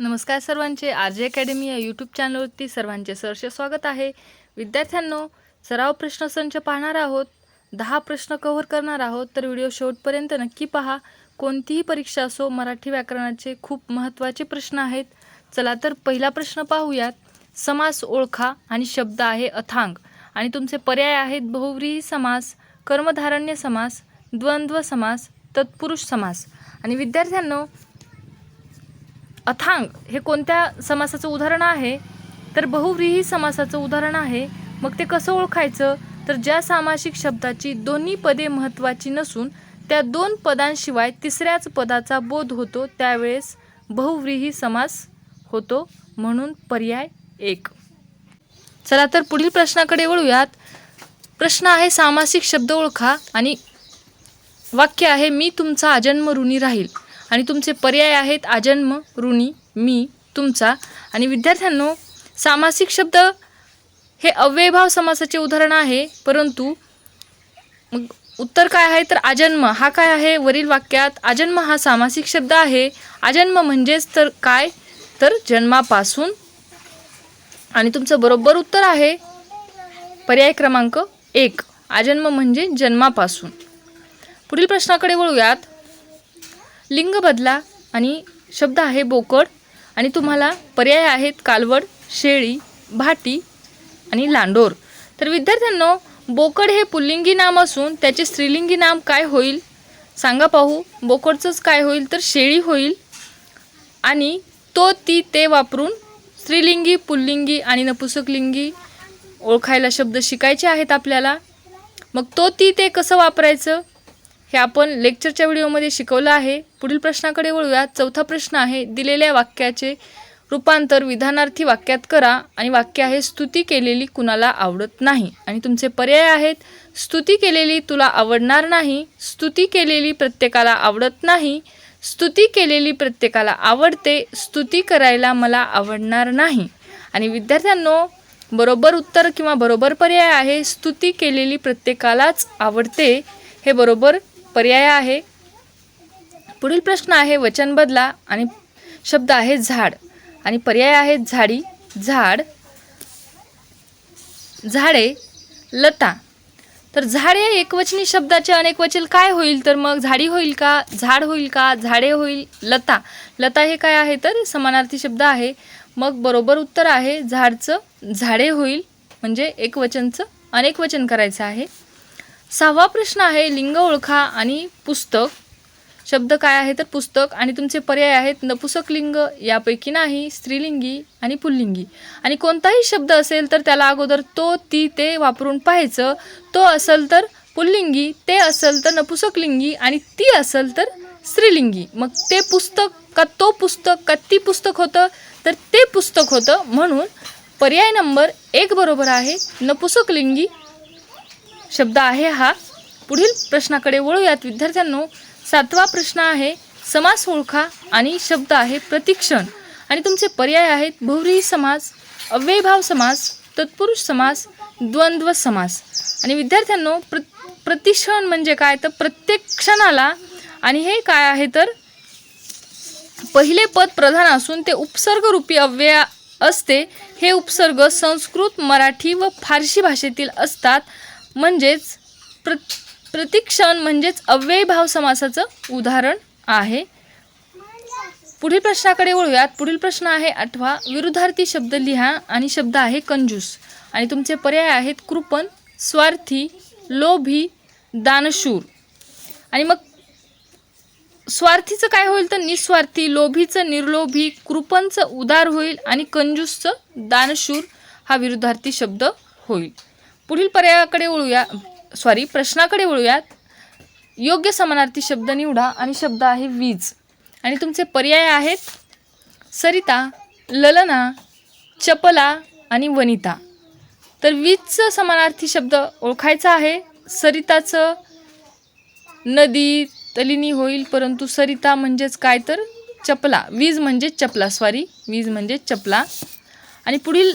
नमस्कार सर्वांचे. R J academy या यूट्यूब चॅनलवरती सर्वांचे सहर्ष स्वागत आहे. विद्यार्थ्यांनो सराव प्रश्नसंच पाहणार आहोत. दहा प्रश्न कव्हर करणार आहोत. तर व्हिडिओ शेवटपर्यंत नक्की पहा. कोणतीही परीक्षा असो मराठी व्याकरणाचे खूप महत्त्वाचे प्रश्न आहेत. चला तर पहिला प्रश्न पाहूयात. समास ओळखा आणि शब्द आहे अथांग. आणि तुमचे पर्याय आहेत बहुव्रीही समास कर्मधारण्य समास द्वंद्व समास तत्पुरुष समास. आणि विद्यार्थ्यांनो अथांग हे कोणत्या समासाचं उदाहरण आहे? तर बहुव्रीही समासाचं उदाहरण आहे. मग ते कसं ओळखायचं? तर ज्या सामासिक शब्दाची दोन्ही पदे महत्त्वाची नसून त्या दोन पदांशिवाय तिसऱ्याच पदाचा बोध होतो त्यावेळेस बहुव्रीही समास होतो म्हणून पर्याय एक. चला तर पुढील प्रश्नाकडे वळूयात. प्रश्न आहे सामासिक शब्द ओळखा आणि वाक्य आहे मी तुमचा अजन्म ऋणी राहील. आणि तुमचे पर्याय आहेत आजन्म ऋणी मी तुमचा. आणि विद्यार्थ्यांनो सामासिक शब्द हे अव्ययभाव समासाचे उदाहरण आहे परंतु मग उत्तर काय आहे? तर आजन्म हा काय आहे? वरील वाक्यात आजन्म हा सामासिक शब्द आहे. आजन्म म्हणजेच तर काय? तर जन्मापासून. आणि तुमचं बरोबर उत्तर आहे पर्याय क्रमांक एक. आजन्म म्हणजे जन्मापासून. पुढील प्रश्नाकडे वळूयात. लिंग बदला आणि शब्द आहे बोकड. आणि तुम्हाला पर्याय आहेत कालवड शेळी भाटी आणि लांडोर. तर विद्यार्थ्यांनो बोकड हे पुल्लिंगी नाम असून त्याचे स्त्रीलिंगी नाम काय होईल? सांगा पाहू. बोकडचंच काय होईल? तर शेळी होईल. आणि तो ती ते वापरून स्त्रीलिंगी पुल्लिंगी आणि नपुसकलिंगी ओळखायला शब्द शिकायचे आहेत आपल्याला. मग तो ती ते कसं वापरायचं? हे आपण लेक्चरच्या व्हिडिओमध्ये शिकवलं आहे. पुढील प्रश्नाकडे वळूया. चौथा प्रश्न आहे दिलेल्या वाक्याचे रूपांतर विधानार्थी वाक्यात करा आणि वाक्य आहे स्तुती केलेली कुणाला आवडत नाही. आणि तुमचे पर्याय आहेत स्तुती केलेली तुला आवडणार नाही. स्तुती केलेली प्रत्येकाला आवडत नाही. स्तुती केलेली प्रत्येकाला आवडते. स्तुती करायला मला आवडणार नाही. आणि विद्यार्थ्यांनो बरोबर उत्तर किंवा बरोबर पर्याय आहे स्तुती केलेली प्रत्येकालाच आवडते. हे बरोबर पर्याय आहे. पुढील प्रश्न आहे वचन बदला आणि शब्द आहे झाड. आणि पर्याय आहेत झाडी झाड झाडे लता. तर झाड या एकवचनी शब्दाचे अनेक वचन काय होईल? तर मग झाडी होईल का? झाड होईल का? झाडे होईल लता. लता हे काय आहे? तर समानार्थी शब्द आहे. मग बरोबर उत्तर आहे झाडचं झाडे होईल म्हणजे एकवचनचं अनेक वचन करायचं आहे. सहावा प्रश्न आहे लिंग ओळखा आणि पुस्तक. शब्द काय आहे तर पुस्तक आणि तुमचे पर्याय आहेत नपुसक लिंग यापैकी नाही स्त्रीलिंगी आणि पुल्लिंगी. आणि कोणताही शब्द असेल तर त्याला अगोदर तो ती ते वापरून पाहायचं. तो असेल तर पुल्लिंगी ते असेल तर नपुसकलिंगी आणि ती असेल तर स्त्रीलिंगी. मग ते पुस्तक का तो पुस्तक का ती पुस्तक होतं? तर ते पुस्तक होतं म्हणून पर्याय नंबर एक बरोबर आहे नपुसकलिंगी शब्द आहे हा. पुढील प्रश्नाकडे वळूयात. विद्यार्थ्यांनो सातवा प्रश्न आहे समास ओळखा आणि शब्द आहे प्रतिक्षण. आणि तुमचे पर्याय आहेत बहुरी समास अव्ययभाव समास तत्पुरुष समास द्वंद्व समास. आणि विद्यार्थ्यांनो प्र प्रतिक्षण म्हणजे काय? तर प्रत्येक क्षणाला आणि हे काय आहे तर पहिले पद प्रधान असून ते उपसर्गरूपी अव्यय असते. हे उपसर्ग संस्कृत मराठी व फारसी भाषेतील असतात. म्हणजेच प्र प्रतिक्षण म्हणजेच अव्ययभाव समासाचं उदाहरण आहे. पुढील प्रश्नाकडे वळूयात. पुढील प्रश्न आहे आठवा विरुद्धार्थी शब्द लिहा आणि शब्द आहे कंजूस. आणि तुमचे पर्याय आहेत कृपण स्वार्थी लोभी दानशूर. आणि मग स्वार्थीचं काय होईल तर निस्वार्थी लोभीचं निर्लोभी कृपणचं उदार होईल आणि कंजूसचं दानशूर हा विरुद्धार्थी शब्द होईल. पुढील पर्यायाकडे वळूया. सॉरी प्रश्नाकडे वळूयात योग्य समानार्थी शब्द निवडा आणि शब्द आहे वीज. आणि तुमचे पर्याय आहेत सरिता ललना चपला आणि वनिता. तर वीजचं समानार्थी शब्द ओळखायचा आहे. सरिताचं नदी तलिनी होईल परंतु सरिता म्हणजेच काय तर? चपला. वीज म्हणजे चपला. सॉरी वीज म्हणजे चपला. आणि पुढील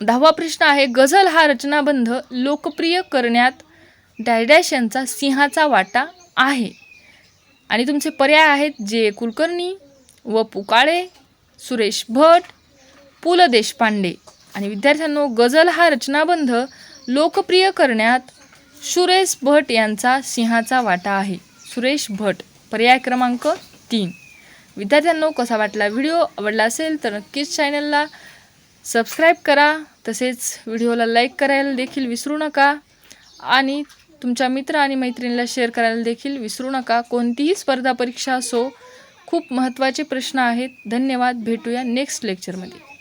दहावा प्रश्न आहे गझल हा रचनाबंध लोकप्रिय करण्यात डॅडॅश यांचा सिंहाचा वाटा आहे. आणि तुमचे पर्याय आहेत जे. कुलकर्णी व. पुकाळे सुरेश भट पु. ल. देशपांडे. आणि विद्यार्थ्यांनो गझल हा रचनाबंध लोकप्रिय करण्यात सुरेश भट यांचा सिंहाचा वाटा आहे. सुरेश भट पर्याय क्रमांक तीन. विद्यार्थ्यांनो कसा वाटला व्हिडिओ? आवडला असेल तर नक्कीच चॅनलला सबस्क्राईब करा तसेच व्हिडिओला लाईक करायला देखील विसरू नका. आणि तुमच्या मित्र आणि मैत्रिणीला शेअर करायला देखील विसरू नका. कोणतीही स्पर्धा परीक्षा असो खूप महत्त्वाचे प्रश्न आहेत. धन्यवाद. भेटूया नेक्स्ट लेक्चरमध्ये